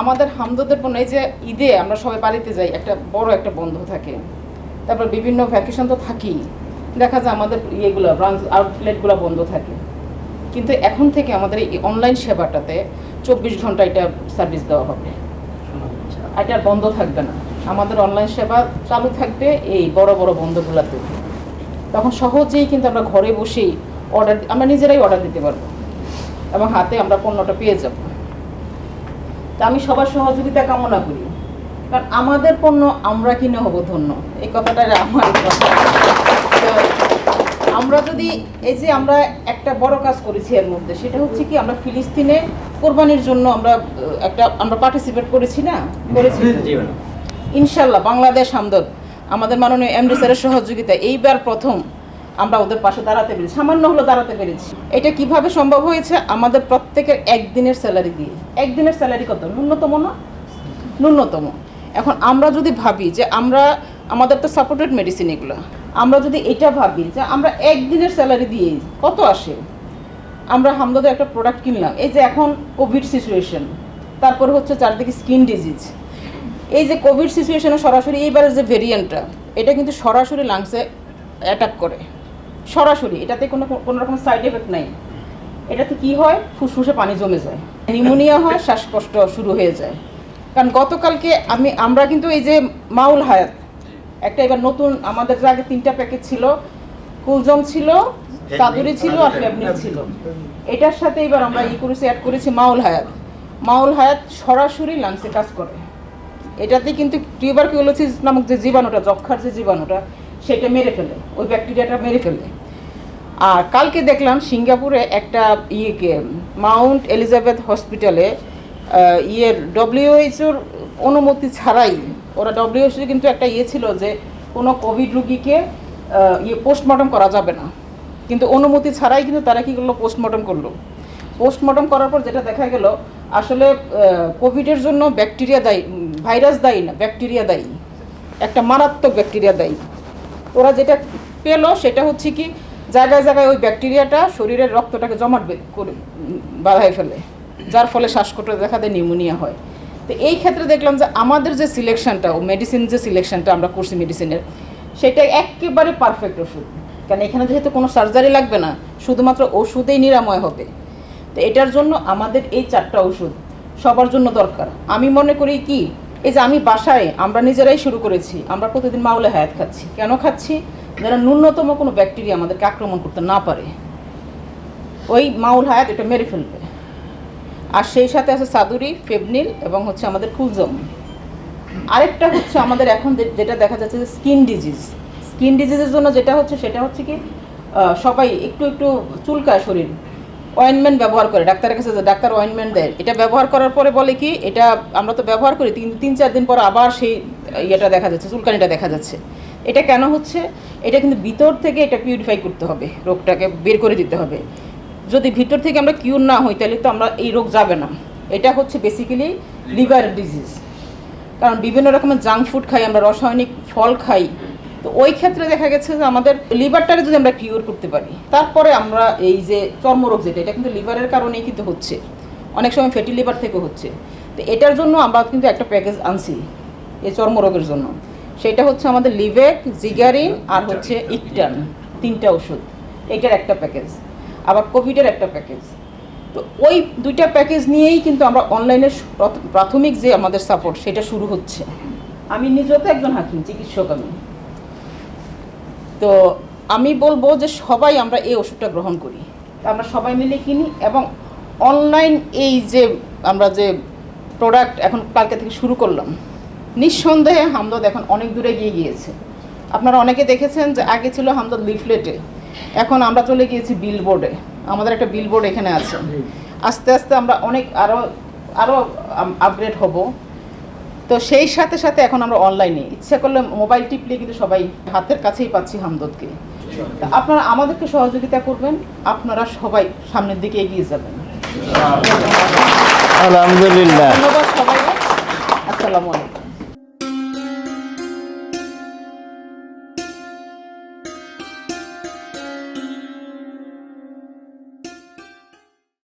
আমাদের হামদদের পণ্য, এই যে ঈদে আমরা সবাই বাড়িতে যাই, একটা বড় একটা বন্ধ থাকে। তারপর বিভিন্ন ভ্যাকেশন তো থাকেই। দেখা যায় আমাদের ইয়েগুলো ব্রাঞ্চ আউটলেটগুলো বন্ধ থাকে। কিন্তু এখন থেকে আমাদের এই অনলাইন সেবাটাতে চব্বিশ ঘণ্টা এটা সার্ভিস দেওয়া হবে। এটা বন্ধ থাকবে না। আমাদের অনলাইন সেবা চালু থাকবে এই বড় বড় বন্ধগুলোতে। তখন সহজেই কিন্তু আমরা ঘরে বসেই অর্ডার আমরা নিজেরাই অর্ডার দিতে পারব। এবং হাতে আমরা পণ্যটা পেয়ে যাব। তা আমি সবার সহযোগিতা কামনা করি। কারণ আমাদের পণ্য আমরা কিনে হব ধন্য। এই কথাটা আমার কথা। তো আমরা যদি এই যে আমরা একটা বড় কাজ করেছি এর মধ্যে সেটা হচ্ছে কি আমরা ফিলিস্তিনে কোরবানির জন্য আমরা একটা আমরা পার্টিসিপেট করেছি না? করেছি। ইনশাল্লাহ বাংলাদেশ আমদদ আমাদের মাননীয় এমডি স্যারের সহযোগিতা এইবার প্রথম আমরা ওদের পাশে দাঁড়াতে পেরেছি। সামান্য হলো দাঁড়াতে পেরেছি। এটা কীভাবে সম্ভব হয়েছে? আমাদের প্রত্যেকের একদিনের স্যালারি দিয়ে। একদিনের স্যালারি কত? ন্যূনতম না? ন্যূনতম। এখন আমরা যদি ভাবি যে আমরা, আমাদের তো সাপোর্টেড মেডিসিন এগুলো। আমরা যদি এটা ভাবি যে আমরা একদিনের স্যালারি দিয়ে কত আসে? আমরা হামদাদের একটা প্রোডাক্ট কিনলাম। এই যে এখন কোভিড সিচুয়েশন তারপর হচ্ছে চারদিকে স্কিন ডিজিজ এই যে কোভিড সিচুয়েশনে সরাসরি এইবারের যে ভেরিয়েন্টটা এটা কিন্তু সরাসরি লাংসে অ্যাটাক করে। সরাসরি এটাতে কোনো কোনো রকম সাইড এফেক্ট নাই। এটাতে কি হয়? ফুসফুসে পানি জমে যায়। নিউমোনিয়া হয় শ্বাসকষ্ট শুরু হয়ে যায়। কারণ গতকালকে আমি আমরা কিন্তু এই যে মাউল হায়াত একটা এবার নতুন আমাদের যে আগে তিনটা প্যাকেট ছিল কুলজম ছিল চাদুরি ছিল আর ফেবনিল ছিল। এটার সাথে এবার আমরা ই করেছি অ্যাড করেছি মাউল হায়াত। মাউল হায়াত সরাসরি লাংসে কাজ করে। এটাতে কিন্তু টিউবারকিউলোসিস নামক যে জীবাণুটা যক্ষার যে জীবাণুটা সেটা মেরে ফেলে, ওই ব্যাকটেরিয়াটা মেরে ফেলে। আর কালকে দেখলাম সিঙ্গাপুরে একটা ইয়েকে, মাউন্ট এলিজাবেথ হসপিটালে ইয়ের ডব্লিউএইচওর অনুমতি ছাড়াই, ওরা ডব্লিউএইচও কিন্তু একটা ইয়ে ছিল যে কোনো কোভিড রুগীকে ইয়ে পোস্টমর্টম করা যাবে না। কিন্তু অনুমতি ছাড়াই কিন্তু তারা কী করল পোস্টমর্টম করল। পোস্টমর্টম করার পর যেটা দেখা গেল, আসলে কোভিডের জন্য ব্যাকটেরিয়া দায়ী ভাইরাস দায়ী না, ব্যাকটেরিয়া দায়ী। একটা মারাত্মক ব্যাকটেরিয়া দায়ী। ওরা যেটা পেল সেটা হচ্ছে কি জায়গায় জায়গায় ওই ব্যাকটেরিয়াটা শরীরের রক্তটাকে জমাট করে বাধায় ফেলে। যার ফলে শ্বাসকষ্ট, দেখা দেয় নিউমোনিয়া হয়। তো এই ক্ষেত্রে দেখলাম যে আমাদের যে সিলেকশনটা, ও মেডিসিন যে সিলেকশনটা আমরা করছি মেডিসিনের সেটা একেবারে পারফেক্ট ওষুধ। কারণ এখানে যেহেতু কোনো সার্জারি লাগবে না, শুধুমাত্র ওষুধেই নিরাময় হবে। তো এটার জন্য আমাদের এই চারটা ওষুধ সবার জন্য দরকার। আমি মনে করি কি এই যে আমি বাসায়, আমরা নিজেরাই শুরু করেছি, আমরা প্রতিদিন মাউলে হায়াত খাচ্ছি। কেন খাচ্ছি? যেন ন্যূনতম কোনো ব্যাকটেরিয়া আমাদেরকে আক্রমণ করতে না পারে। ওই মাউল হায়াত এটা মেরে ফেলবে। আর সেই সাথে আছে সাদুরি, ফেবনিল এবং হচ্ছে আমাদের কুলজম। আরেকটা হচ্ছে আমাদের এখন যেটা দেখা যাচ্ছে যে স্কিন ডিজিজ। স্কিন ডিজিজের জন্য যেটা হচ্ছে, সেটা হচ্ছে কি সবাই একটু একটু চুলকায় শরীর। অয়েনমেন্ট ব্যবহার করে ডাক্তারের কাছে যে ডাক্তার অয়েনমেন্ট দেয় এটা ব্যবহার করার পরে বলে কি এটা আমরা তো ব্যবহার করি তিন তিন চার দিন পর আবার সেই ইয়েটা দেখা যাচ্ছে চুলকানিটা দেখা যাচ্ছে। এটা কেন হচ্ছে? এটা কিন্তু ভিতর থেকে এটা পিউরিফাই করতে হবে রোগটাকে বের করে দিতে হবে। যদি ভিতর থেকে আমরা কিউর না হই তাহলে তো আমরা এই রোগ যাবে না। এটা হচ্ছে বেসিক্যালি লিভার ডিজিজ কারণ বিভিন্ন রকমের জাঙ্ক ফুড খাই আমরা রাসায়নিক ফল খাই তো ওই ক্ষেত্রে দেখা গেছে যে আমাদের লিভারটাকে যদি আমরা কিউর করতে পারি, তারপরে আমরা এই যে চর্মরোগ যেটা, এটা কিন্তু লিভারের কারণেই কিন্তু হচ্ছে। অনেক সময় ফ্যাটি লিভার থেকে হচ্ছে। তো এটার জন্য আমরা কিন্তু একটা প্যাকেজ আনছি এই চর্মরোগের জন্য। সেটা হচ্ছে আমাদের লিভেক জিগারিন আর হচ্ছে ইকটান তিনটা ওষুধ। এটার একটা প্যাকেজ আবার কোভিডের একটা প্যাকেজ তো ওই দুইটা প্যাকেজ নিয়েই কিন্তু আমরা অনলাইনে প্রাথমিক যে আমাদের সাপোর্ট সেটা শুরু হচ্ছে। আমি নিজেও তো একজন হাকিম, চিকিৎসক আমি। তো আমি বলব যে সবাই আমরা এই ওষুধটা গ্রহণ করি। আমরা সবাই মিলে কিনি এবং অনলাইন এই যে আমরা যে প্রোডাক্ট এখন কালকে থেকে শুরু করলাম নিঃসন্দেহে হামদদ এখন অনেক দূরে গিয়ে গিয়েছে। আপনারা অনেকে দেখেছেন যে আগে ছিল হামদদ লিফলেটে এখন আমরা চলে গিয়েছি বিলবোর্ডে আমাদের একটা বিলবোর্ড এখানে আছে। আস্তে আস্তে আমরা অনেক আরও আরও আপগ্রেড হব। তো সেই সাথে সাথে এখন আমরা অনলাইনে ইচ্ছা করলে মোবাইল টিপলে কিন্তু সবাই হাতের কাছেই পাচ্ছি হামদদকে। আপনারা আমাদেরকে সহযোগিতা করবেন আপনারা সবাই সামনের দিকে এগিয়ে যাবেন। আলহামদুলিল্লাহ। ধন্যবাদ সবাই আসসালামু আলাইকুম।